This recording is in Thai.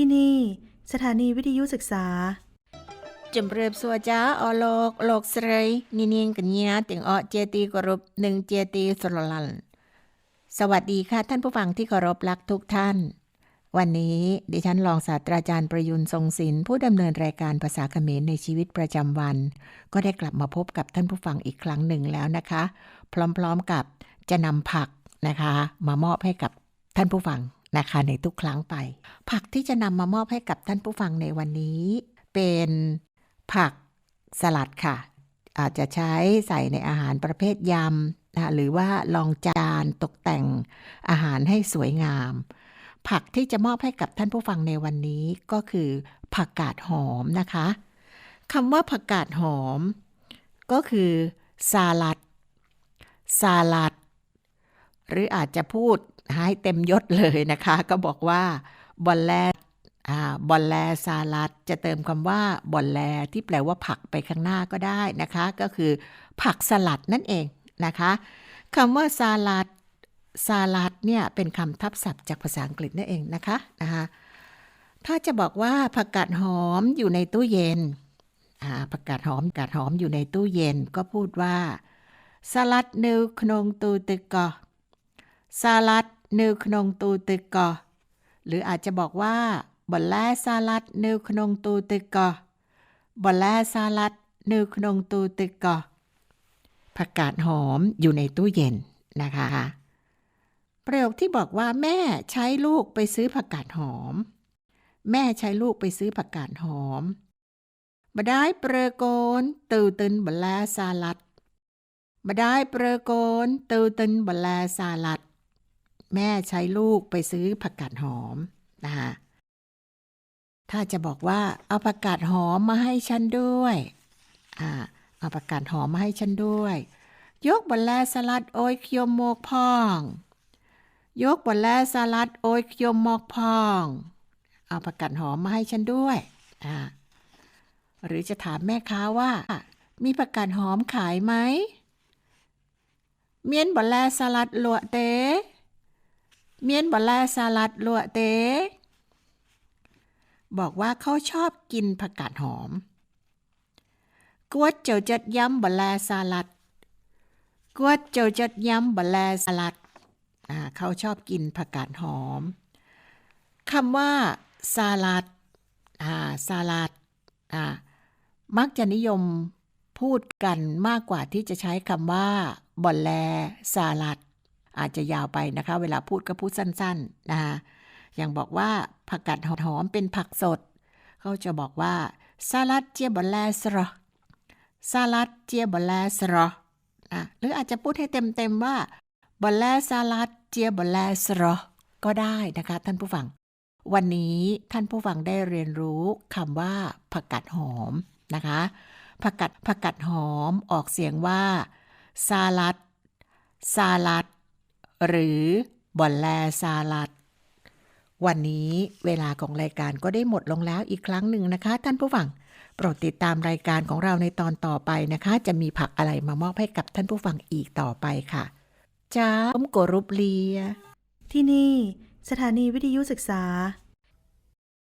ที่นี่ สถานีวิทยุศึกษาจำเริบสัวจ้าอโลกโลกเรยนินิงกันเนียถึงอเจตีกรุบหนึ่งเจตีสลลัน สวัสดีค่ะท่านผู้ฟังที่เคารพรักทุกท่าน วันนี้ดิฉันรองศาสตราจารย์ประยุนทรงศิลป์ผู้ดำเนินรายการภาษาเขมรในชีวิตประจำวัน ก็ได้กลับมาพบกับท่านผู้ฟังอีกครั้งหนึ่งแล้วนะคะ พร้อมๆกับจะนำผักนะคะ มามอบให้กับท่านผู้ฟัง นะคะในทุกครั้งไป ผักที่จะนำมามอบให้กับท่านผู้ฟังในวันนี้ เป็นผักสลัดค่ะ อาจจะใช้ใส่ในอาหารประเภทยำนะหรือว่าลองจานตกแต่งอาหารให้สวยงาม ผักที่จะมอบให้กับท่านผู้ฟังในวันนี้ก็คือผักกาดหอมนะคะคำว่าผักกาดหอม ก็คือซาลัดซาลัด หรืออาจจะพูด ให้เต็มยศเลยนะคะ ก็บอกว่าบอลแลอ่บอลแลซาลัดจะเติมคำว่าบอลแลที่แปลว่าผักไปข้างหน้าก็ได้นะคะ ก็คือผักสลัดนั่นเองนะคะคำว่าซาลัดซาลัดเนี่ยเป็นคำทับศัพท์จากภาษาอังกฤษนั่นเองนะคะนะคะถ้าจะบอกว่าผักกาดหอมอยู่ในตู้เย็นผักกาดหอมกาดหอมอยู่ในตู้เย็นก็พูดว่าสลัดนิวขนงตูตึกกอซาลัด นิวขนงตูตึกกอหรืออาจจะบอกว่าบอลแลซาลัดนิวขนงตูตึกกอบอลแลซาลัดนิวขนงตูตึกกอผักกาดหอมอยู่ในตู้เย็นนะคะ ประโยคที่บอกว่าแม่ใช้ลูกไปซื้อผักกาดหอม แม่ใช้ลูกไปซื้อผักกาดหอมบได้เปรโกนตูตึนบลแลซาลัดมาได้เปรโกนตูตึนบลาซาลัด แม่ใช้ลูกไปซื้อผักกาดหอมนะคะถ้าจะบอกว่าเอาผักกาดหอมมาให้ฉันด้วยอ่าเอาผักกาดหอมมาให้ฉันด้วย ยกบลาสลัดโอยเคียวโมกพอง ยกบลาสลัดโอยเคียวโมกพอง เอาผักกาดหอมมาให้ฉันด้วยอ่าหรือจะถามแม่ค้าว่า มีผักกาดหอมขายไหมเมียนบอลแลสลัดลวเต เมียนบอลแลสลัดลวเต บอกว่าเขาชอบกินผักกาดหอม กวดเจียวจัดยำบอลแลสลัด กวดเจียวจัดยำบอลแลสลัดเขาชอบกินผักกาดหอมคำว่าสลัดสลัดมักจะนิยมพูดกันมากกว่าที่จะใช้คำว่าบอลแลซาลัด อาจจะยาวไปนะคะ เวลาพูดก็พูดสั้นๆนะคะอย่างบอกว่าผักกาดหอมเป็นผักสด เขาจะบอกว่าซาลัดเจียบอลแลสรอซาลัดเจียบอลแลสรอนะหรืออาจจะพูดให้เต็มๆว่าบอลแลซาลัดเจียบอลแลสรอก็ได้นะคะท่านผู้ฟัง วันนี้ท่านผู้ฟังได้เรียนรู้คำว่าผักกาดหอมนะคะผักกาดผักกาดหอมออกเสียงว่าซาลัดซาลัด หรือบอลแลซาลัด วันนี้เวลาของรายการก็ได้หมดลงแล้วอีกครั้งหนึ่งนะคะ ท่านผู้ฟัง โปรดติดตามรายการของเราในตอนต่อไปนะคะ จะมีผักอะไรมามอบให้กับท่านผู้ฟังอีกต่อไปค่ะจ้าอมโกรุบเลีย ที่นี่ สถานีวิทยุศึกษา